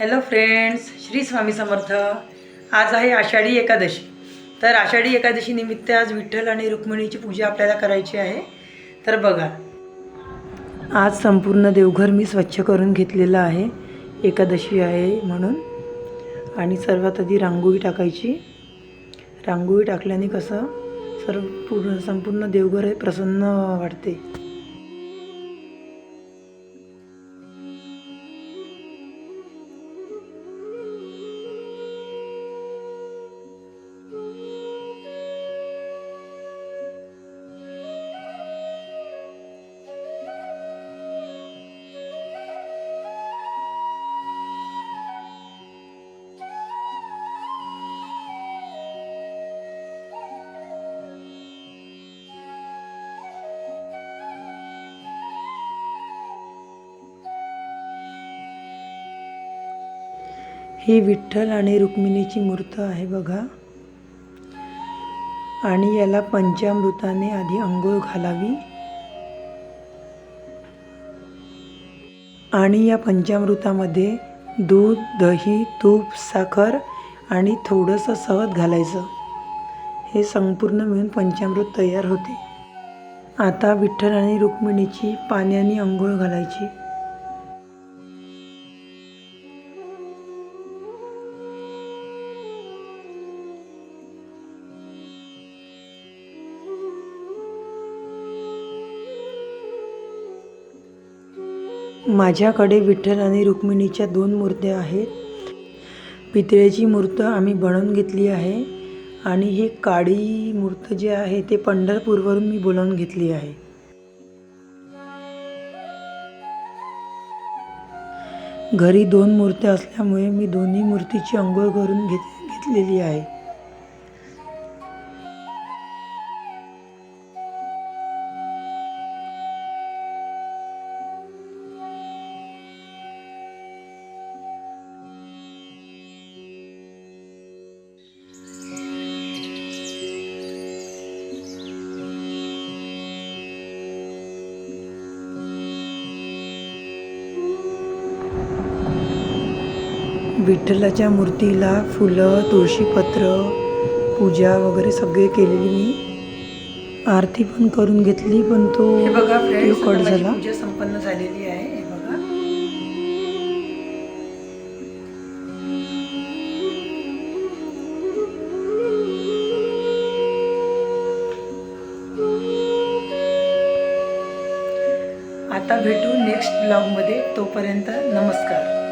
Hello friends Shri Swami Samarth. आज आहे आषाढी एकादशी. तर आषाढी एकादशी निमित्त आज विठ्ठल आणि रुक्मिणीची पूजा आपल्याला करायची आहे. तर बघा आज संपूर्ण देवघर मी स्वच्छ करून घेतलेलं आहे. एकादशी आहे म्हणून. आणि सर्वात आधी रांगोळी टाकायची. रांगोळी टाकल्याने कसं सर्व पूर्ण संपूर्ण देवघर हे प्रसन्न वाटते. ही विठ्ठल आणि रुक्मिणीची मूर्त आहे बघा. आणि याला पंचामृताने आधी अंघोळ घालावी. आणि या पंचामृतामध्ये दूध दही तूप साखर आणि थोडंसं सहज घालायचं. हे संपूर्ण मिळून पंचामृत तयार होते. आता विठ्ठल आणि रुक्मिणीची पाण्याने अंघोळ घालायची. माझ्याकडे विठ्ठल आणि रुक्मिणीच्या दोन मूर्त्या आहेत. पितळेची मूर्त आम्ही बनवून घेतली आहे आणि हे काळी मूर्त जे आहे ते पंढरपूरवरून मी बोलावून घेतली आहे. घरी दोन मूर्त्या असल्यामुळे मी दोन्ही मूर्तीची अंघोळ करून घेत घेतलेली आहे. विठ्ठलाच्या मूर्तीला फुलं तुळशीपत्र पूजा वगैरे सगळे केलेली मी. आरती पण करून घेतली पण तो बघा कट झाला. पूजा संपन्न झालेली आहे हे बघा. आता भेटू नेक्स्ट ब्लॉगमध्ये तोपर्यंत नमस्कार.